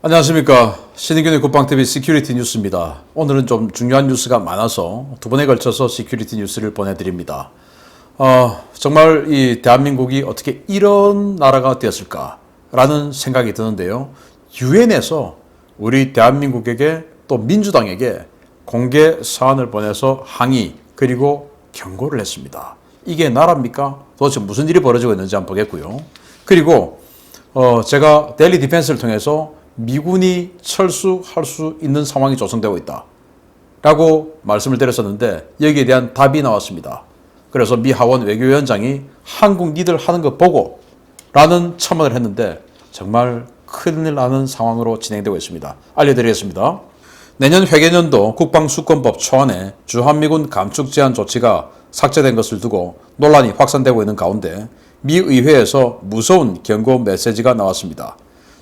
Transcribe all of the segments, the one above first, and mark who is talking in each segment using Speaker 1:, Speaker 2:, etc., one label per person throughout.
Speaker 1: 안녕하십니까. 신인균의 국방TV 시큐리티 뉴스입니다. 오늘은 좀 중요한 뉴스가 많아서 두 번에 걸쳐서 시큐리티 뉴스를 보내드립니다. 어, 정말 이 대한민국이 어떻게 이런 나라가 되었을까라는 생각이 드는데요. 유엔에서 우리 대한민국에게 또 민주당에게 공개 사안을 보내서 항의 그리고 경고를 했습니다. 이게 나라입니까? 도대체 무슨 일이 벌어지고 있는지 한번 보겠고요. 그리고 어, 제가 델리 디펜스를 통해서 미군이 철수할 수 있는 상황이 조성되고 있다. 라고 말씀을 드렸었는데 여기에 대한 답이 나왔습니다. 그래서 미 하원 외교위원장이 한국 니들 하는 거 보고 라는 첨언을 했는데 정말 큰일 나는 상황으로 진행되고 있습니다. 알려드리겠습니다. 내년 회계년도 국방수권법 초안에 주한미군 감축 제한 조치가 삭제된 것을 두고 논란이 확산되고 있는 가운데 미 의회에서 무서운 경고 메시지가 나왔습니다.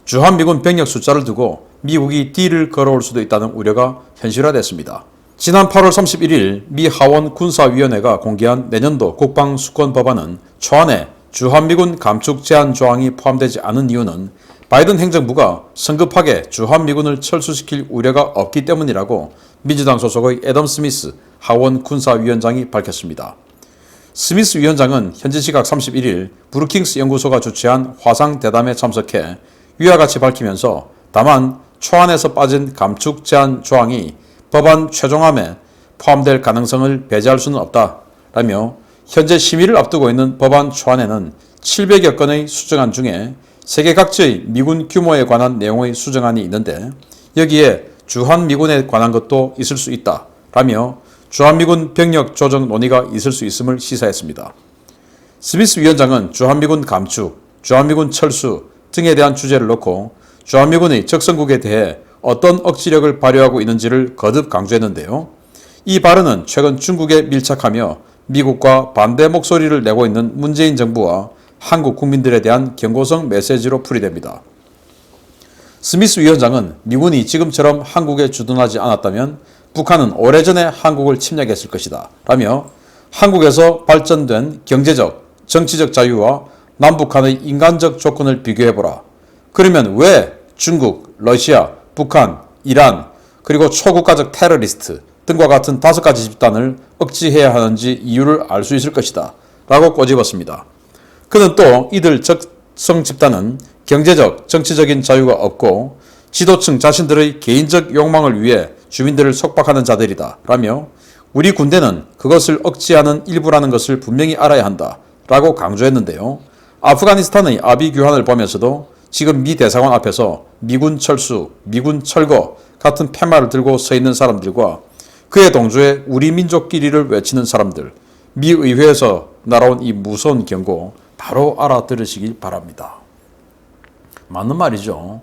Speaker 1: 주한미군 병력 숫자를 두고 미국이 딜을 걸어올 수도 있다는 우려가 현실화됐습니다. 지난 8월 31일 미 하원 군사위원회가 공개한 내년도 국방 수권 법안은 초안에 주한미군 감축 제한 조항이 포함되지 않은 이유는 바이든 행정부가 성급하게 주한미군을 철수시킬 우려가 없기 때문이라고 민주당 소속의 애덤 스미스 하원 군사위원장이 밝혔습니다. 스미스 위원장은 현지 시각 31일 브루킹스 연구소가 주최한 화상 대담에 참석해 위와 같이 밝히면서 다만 초안에서 빠진 감축 제한 조항이 법안 최종함에 포함될 가능성을 배제할 수는 없다라며 현재 심의를 앞두고 있는 법안 초안에는 700여 건의 수정안 중에 세계 각지의 미군 규모에 관한 내용의 수정안이 있는데 여기에 주한미군에 관한 것도 있을 수 있다 라며 주한미군 병력 조정 논의가 있을 수 있음을 시사했습니다. 스미스 위원장은 주한미군 감축, 주한미군 철수 등에 대한 주제를 놓고 주한미군의 적성국에 대해 어떤 억지력을 발휘하고 있는지를 거듭 강조했는데요. 이 발언은 최근 중국에 밀착하며 미국과 반대 목소리를 내고 있는 문재인 정부와 한국 국민들에 대한 경고성 메시지로 풀이됩니다. 스미스 위원장은 미군이 지금처럼 한국에 주둔하지 않았다면 북한은 오래전에 한국을 침략했을 것이다. 라며 한국에서 발전된 경제적, 정치적 자유와 남북한의 인간적 조건을 비교해보라. 그러면 왜 중국, 러시아, 북한, 이란, 그리고 초국가적 테러리스트 등과 같은 다섯 가지 집단을 억지해야 하는지 이유를 알 수 있을 것이다. 라고 꼬집었습니다. 그는 또 이들 적성 집단은 경제적, 정치적인 자유가 없고 지도층 자신들의 개인적 욕망을 위해 주민들을 속박하는 자들이다. 라며 우리 군대는 그것을 억지하는 일부라는 것을 분명히 알아야 한다. 라고 강조했는데요. 아프가니스탄의 아비 규환을 보면서도 지금 미 대사관 앞에서 미군 철수, 미군 철거 같은 팻말을 들고 서 있는 사람들과 그의 동조에 우리 민족끼리를 외치는 사람들, 미 의회에서 날아온 이 무서운 경고 바로 알아들으시길 바랍니다. 맞는 말이죠.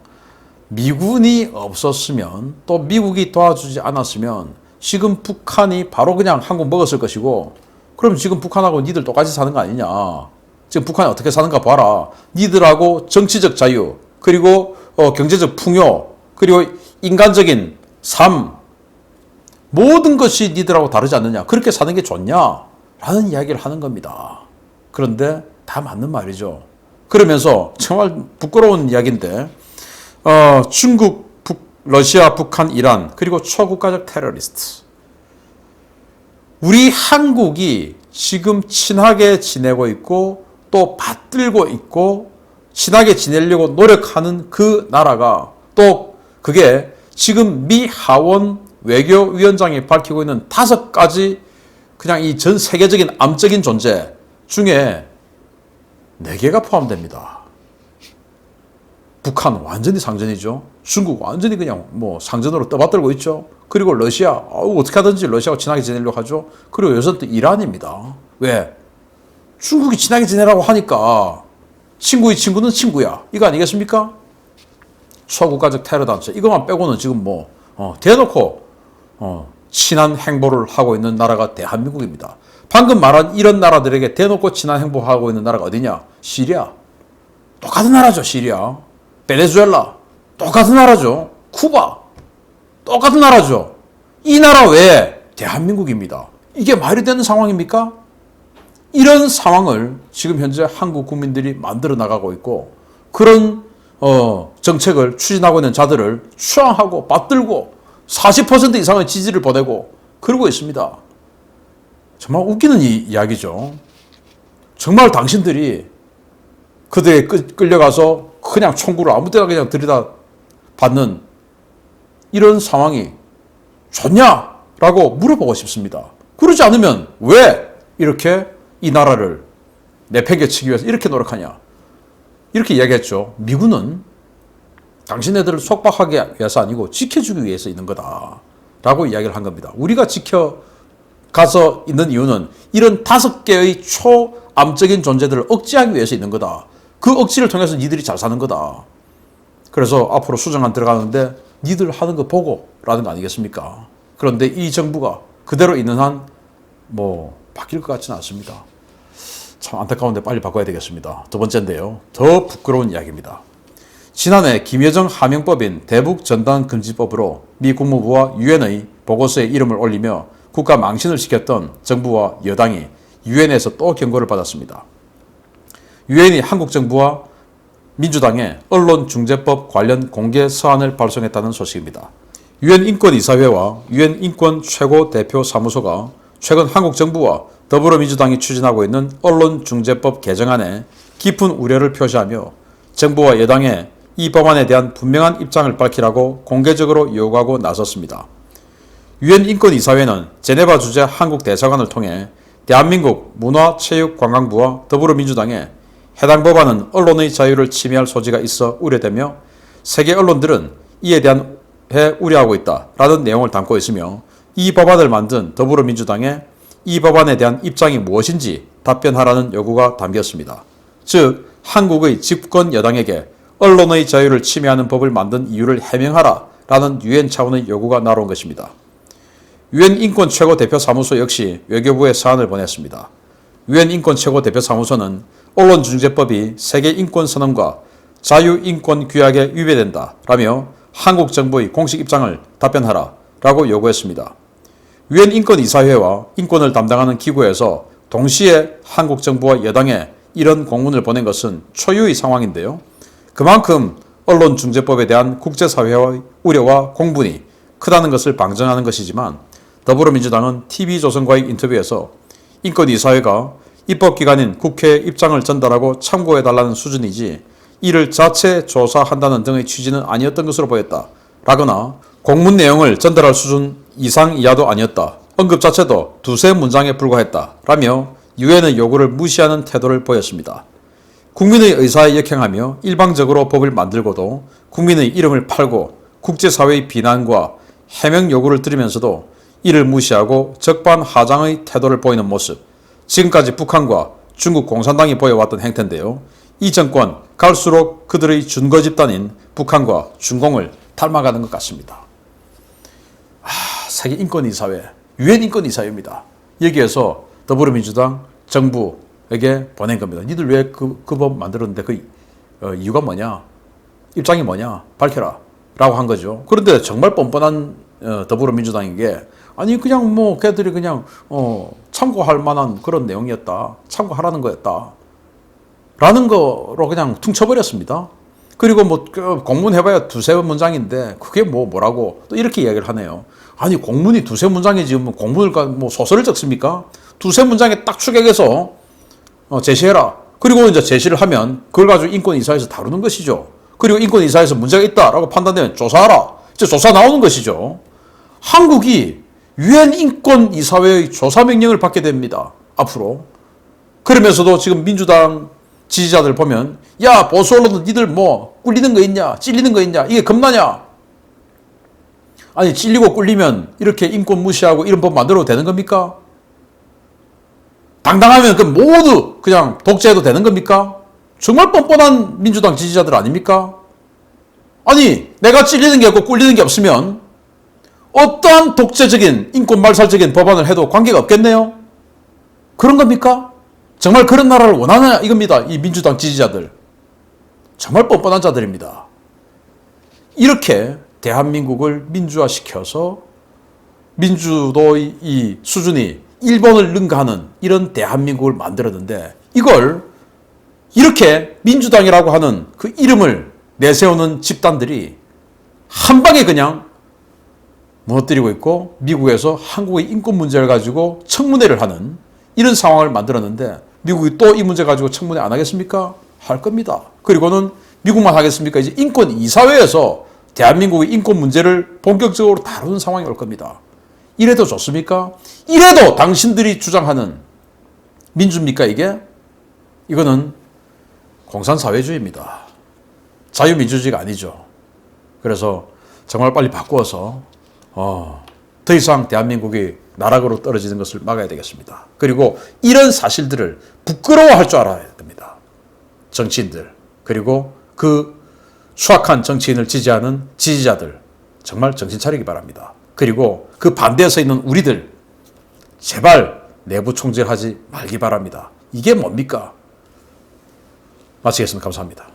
Speaker 1: 미군이 없었으면 또 미국이 도와주지 않았으면 지금 북한이 바로 그냥 한국 먹었을 것이고 그럼 지금 북한하고 니들 똑같이 사는 거 아니냐. 지금 북한이 어떻게 사는가 봐라. 니들하고 정치적 자유 그리고 어, 경제적 풍요 그리고 인간적인 삶 모든 것이 니들하고 다르지 않느냐. 그렇게 사는 게 좋냐. 라는 이야기를 하는 겁니다. 그런데 다 맞는 말이죠. 그러면서 정말 부끄러운 이야기인데 어, 중국, 북, 러시아, 북한, 이란 그리고 초국가적 테러리스트 우리 한국이 지금 친하게 지내고 있고 또 받들고 있고 친하게 지내려고 노력하는 그 나라가 또 그게 지금 미 하원 외교위원장이 밝히고 있는 다섯 가지 그냥 이 전 세계적인 암적인 존재 중에 네 개가 포함됩니다. 북한 완전히 상전이죠. 중국 완전히 그냥 뭐 상전으로 떠받들고 있죠. 그리고 러시아 어떻게 하든지 러시아와 친하게 지내려고 하죠. 그리고 요새 또 이란입니다. 왜? 중국이 친하게 지내라고 하니까 친구의 친구는 친구야. 이거 아니겠습니까? 초국가적 테러 단체 이것만 빼고는 지금 뭐 어, 대놓고 어, 친한 행보를 하고 있는 나라가 대한민국입니다. 방금 말한 이런 나라들에게 대놓고 친한 행보하고 있는 나라가 어디냐? 시리아. 똑같은 나라죠, 시리아. 베네수엘라. 똑같은 나라죠. 쿠바. 똑같은 나라죠. 이 나라 외에 대한민국입니다. 이게 말이 되는 상황입니까? 이런 상황을 지금 현재 한국 국민들이 만들어 나가고 있고 그런 어, 정책을 추진하고 있는 자들을 추앙하고 받들고 40% 이상의 지지를 보내고 그러고 있습니다. 정말 웃기는 이, 이야기죠. 정말 당신들이 그들에 끌- 끌려가서 그냥 총구를 아무 데나 그냥 들이다 받는 이런 상황이 좋냐 라고 물어보고 싶습니다. 그러지 않으면 왜 이렇게 이 나라를 내팽개치기 위해서 이렇게 노력하냐? 이렇게 이야기했죠. 미군은 당신네들을 속박하기 위해서 아니고 지켜주기 위해서 있는 거다 라고 이야기를 한 겁니다. 우리가 지켜 가서 있는 이유는 이런 다섯 개의 초암적인 존재들을 억제하기 위해서 있는 거다. 그 억지를 통해서 니들이 잘 사는 거다. 그래서 앞으로 수정 안 들어가는데 니들 하는 거 보고 라는 거 아니겠습니까? 그런데 이 정부가 그대로 있는 한 뭐 바뀔 것 같지는 않습니다. 참 안타까운데 빨리 바꿔야 되겠습니다. 두 번째인데요. 더 부끄러운 이야기입니다. 지난해 김여정 하명법인 대북 전단 금지법으로 미 국무부와 유엔의 보고서에 이름을 올리며 국가 망신을 시켰던 정부와 여당이 유엔에서 또 경고를 받았습니다. 유엔이 한국 정부와 민주당의 언론 중재법 관련 공개 서한을 발송했다는 소식입니다. 유엔 인권이사회와 유엔 인권 최고 대표 사무소가 최근 한국 정부와 더불어민주당이 추진하고 있는 언론중재법 개정안에 깊은 우려를 표시하며 정부와 여당의 이 법안에 대한 분명한 입장을 밝히라고 공개적으로 요구하고 나섰습니다. 유엔 인권이사회는 제네바 주재 한국 대사관을 통해 대한민국 문화체육관광부와 더불어민주당에 해당 법안은 언론의 자유를 침해할 소지가 있어 우려되며 세계 언론들은 이에 대한 해 우려하고 있다라는 내용을 담고 있으며 이 법안을 만든 더불어민주당의 이 법안에 대한 입장이 무엇인지 답변하라는 요구가 담겼습니다. 즉 한국의 집권 여당에게 언론의 자유를 침해하는 법을 만든 이유를 해명하라 라는 유엔 차원의 요구가 나온 것입니다. 유엔 인권 최고 대표 사무소 역시 외교부에 사안을 보냈습니다. 유엔 인권 최고 대표 사무소는 언론중재법이 세계 인권 선언과 자유 인권 규약에 위배된다 라며 한국 정부의 공식 입장을 답변하라 라고 요구했습니다. 유엔 인권 이사회와 인권을 담당하는 기구에서 동시에 한국 정부와 여당에 이런 공문을 보낸 것은 초유의 상황인데요. 그만큼 언론중재법에 대한 국제사회의 우려와 공분이 크다는 것을 방증하는 것이지만 더불어민주당은 TV조선과의 인터뷰에서 인권이사회가 입법기관인 국회에 입장을 전달하고 참고해달라는 수준이지 이를 자체 조사한다는 등의 취지는 아니었던 것으로 보였다. 라거나 공문 내용을 전달할 수준 이상 이하도 아니었다. 언급 자체도 두세 문장에 불과했다. 라며 유엔의 요구를 무시하는 태도를 보였습니다. 국민의 의사에 역행하며 일방적으로 법을 만들고도 국민의 이름을 팔고 국제사회의 비난과 해명 요구를 들으면서도 이를 무시하고 적반하장의 태도를 보이는 모습. 지금까지 북한과 중국 공산당이 보여왔던 행태인데요. 이 정권 갈수록 그들의 준거 집단인 북한과 중공을 닮아가는 것 같습니다. 아, 세계 인권이사회, 유엔 인권이사회입니다. 여기에서 더불어민주당 정부에게 보낸 겁니다. 니들 왜그그법 만들었는데 그 어, 이유가 뭐냐? 입장이 뭐냐? 밝혀라. 라고 한 거죠. 그런데 정말 뻔뻔한 어, 더불어민주당에게 아니 그냥 뭐 걔들이 그냥 어, 참고할 만한 그런 내용이었다. 참고하라는 거였다. 라는 거로 그냥 퉁쳐버렸습니다. 그리고 뭐 공문 해봐야 두세 문장인데 그게 뭐 뭐라고 또 이렇게 이야기를 하네요. 아니 공문이 두세 문장이지 뭐 공문을 가- 뭐 소설을 적습니까? 두세 문장에 딱 축약해서 어, 제시해라. 그리고 이제 제시를 하면 그걸 가지고 인권 이사에서 다루는 것이죠. 그리고 인권 이사에서 문제가 있다라고 판단되면 조사하라. 이제 조사 나오는 것이죠. 한국이 유엔 인권 이사회의 조사 명령을 받게 됩니다. 앞으로. 그러면서도 지금 민주당 지지자들 보면 야 보수 언론도 니들 뭐 꿀리는 거 있냐 찔리는 거 있냐 이게 겁나냐 아니 찔리고 꿀리면 이렇게 인권 무시하고 이런 법 만들어도 되는 겁니까? 당당하면 그 모두 그냥 독재해도 되는 겁니까? 정말 뻔뻔한 민주당 지지자들 아닙니까? 아니 내가 찔리는 게 없고 꿀리는 게 없으면 어떠한 독재적인 인권 말살적인 법안을 해도 관계가 없겠네요? 그런 겁니까? 정말 그런 나라를 원하느냐 이겁니다. 이 민주당 지지자들. 정말 뻔뻔한 자들입니다. 이렇게 대한민국을 민주화시켜서 민주도의 이 수준이 일본을 능가하는 이런 대한민국을 만들었는데 이걸 이렇게 민주당이라고 하는 그 이름을 내세우는 집단들이 한 방에 그냥 무너뜨리고 있고 미국에서 한국의 인권 문제를 가지고 청문회를 하는 이런 상황을 만들었는데 미국이 또 이 문제 가지고 청문회 안 하겠습니까? 할 겁니다. 그리고는 미국만 하겠습니까? 이제 인권 이사회에서 대한민국의 인권 문제를 본격적으로 다루는 상황이 올 겁니다. 이래도 좋습니까? 이래도 당신들이 주장하는 민주입니까 이게? 이거는 공산사회주의입니다. 자유민주주의가 아니죠. 그래서 정말 빨리 바꾸어서 어, 더 이상 대한민국이 나락으로 떨어지는 것을 막아야 되겠습니다. 그리고 이런 사실들을 부끄러워할 줄 알아야 됩니다. 정치인들 그리고 그 수악한 정치인을 지지하는 지지자들 정말 정신 차리기 바랍니다. 그리고 그 반대에 서 있는 우리들 제발 내부 총질하지 말기 바랍니다. 이게 뭡니까? 마치겠습니다. 감사합니다.